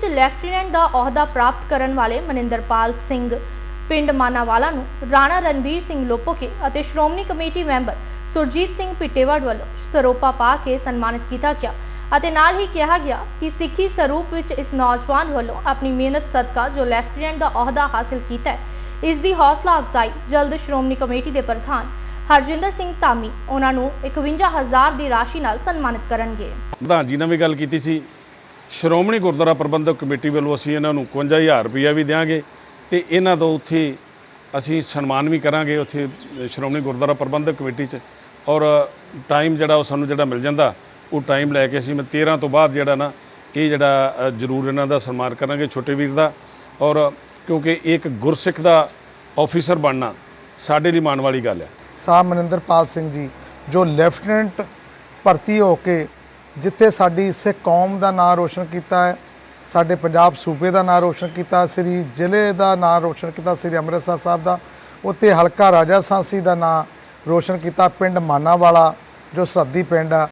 ਵਿੱਚ ਲੈਫਟੀਨੈਂਟ ਦਾ ਅਹੁਦਾ ਪ੍ਰਾਪਤ ਕਰਨ ਵਾਲੇ ਮਨਿੰਦਰਪਾਲ ਸਿੰਘ, ਪਿੰਡ ਮਾਨਾਵਾਲਾ ਨੂੰ ਰਾਣਾ ਰਣਬੀਰ ਸਿੰਘ ਲੋਪੋਕੇ ਅਤੇ ਸ਼੍ਰੋਮਣੀ ਕਮੇਟੀ ਮੈਂਬਰ ਸੁਰਜੀਤ ਸਿੰਘ ਪਿੱਟੇਵੜ ਵੱਲੋਂ ਸਰੋਪਾ ਪਾ ਕੇ ਸਨਮਾਨਿਤ ਕੀਤਾ ਗਿਆ ਅਤੇ ਨਾਲ ਹੀ ਕਿਹਾ ਗਿਆ ਕਿ ਸਿੱਖੀ ਸਰੂਪ ਵਿੱਚ ਇਸ ਨੌਜਵਾਨ ਵੱਲੋਂ ਆਪਣੀ ਮਿਹਨਤ ਸਦਕਾ ਜੋ ਲੈਫਟੀਨੈਂਟ ਦਾ ਅਹੁਦਾ ਹਾਸਲ ਕੀਤਾ ਹੈ, ਇਸ ਦੀ ਹੌਸਲਾ ਅਫਜ਼ਾਈ ਜਲਦ ਸ਼੍ਰੋਮਣੀ ਕਮੇਟੀ ਦੇ ਪ੍ਰਧਾਨ ਹਰਜਿੰਦਰ ਸਿੰਘ ਧਾਮੀ, ਉਹਨਾਂ ਨੂੰ 51000 ਦੀ ਰਾਸ਼ੀ ਨਾਲ ਸਨਮਾਨਿਤ ਕਰਨਗੇ। ਪ੍ਰਧਾਨ ਜੀ ਨਾਲ ਵੀ ਗੱਲ ਕੀਤੀ ਸੀ। ਸ਼੍ਰੋਮਣੀ ਗੁਰਦੁਆਰਾ ਪ੍ਰਬੰਧਕ ਕਮੇਟੀ ਵੱਲੋਂ ਅਸੀਂ ਇਹਨਾਂ ਨੂੰ 51000 ਰੁਪਇਆ ਵੀ ਦਿਆਂਗੇ ਤੇ ਇਹਨਾਂ ਤੋਂ ਉੱਥੇ ਅਸੀਂ ਸਨਮਾਨ ਵੀ ਕਰਾਂਗੇ ਉੱਥੇ ਸ਼੍ਰੋਮਣੀ ਗੁਰਦੁਆਰਾ ਪ੍ਰਬੰਧਕ ਕਮੇਟੀ 'ਚ। ਔਰ ਟਾਈਮ ਜਿਹੜਾ ਉਹ ਸਾਨੂੰ ਜਿਹੜਾ ਮਿਲ ਜਾਂਦਾ, ਉਹ ਟਾਈਮ ਲੈ ਕੇ ਅਸੀਂ ਮੈਂ 13 ਤੋਂ ਬਾਅਦ ਜਿਹੜਾ ਨਾ, ਇਹ ਜਿਹੜਾ ਜ਼ਰੂਰ ਇਹਨਾਂ ਦਾ ਸਨਮਾਨ ਕਰਾਂਗੇ ਛੋਟੇ ਵੀਰ ਦਾ। ਔਰ ਕਿਉਂਕਿ ਇੱਕ ਗੁਰਸਿੱਖ ਦਾ ਆਫੀਸਰ ਬਣਨਾ ਸਾਡੇ ਲਈ ਮਾਣ ਵਾਲੀ ਗੱਲ ਹੈ। ਸਾਹਿਬ ਮਨਿੰਦਰਪਾਲ ਸਿੰਘ ਜੀ, ਜੋ ਲੈਫਟੀਨੈਂਟ ਭਰਤੀ ਹੋ ਕੇ ਜਿੱਥੇ ਸਾਡੀ ਸਿੱਖ ਕੌਮ ਦਾ ਨਾਂ ਰੋਸ਼ਨ ਕੀਤਾ ਹੈ, ਸਾਡੇ ਪੰਜਾਬ ਸੂਬੇ ਦਾ ਨਾਂ ਰੋਸ਼ਨ ਕੀਤਾ, ਸ੍ਰੀ ਜ਼ਿਲ੍ਹੇ ਦਾ ਨਾਂ ਰੋਸ਼ਨ ਕੀਤਾ, ਸ੍ਰੀ ਅੰਮ੍ਰਿਤਸਰ ਸਾਹਿਬ ਦਾ, ਉੱਥੇ ਹਲਕਾ ਰਾਜਾ ਸਾਂਸੀ ਦਾ ਨਾਂ ਰੋਸ਼ਨ ਕੀਤਾ, ਪਿੰਡ ਮਾਨਾਵਾਲਾ, ਜੋ ਸਰਹੱਦੀ ਪਿੰਡ ਆ।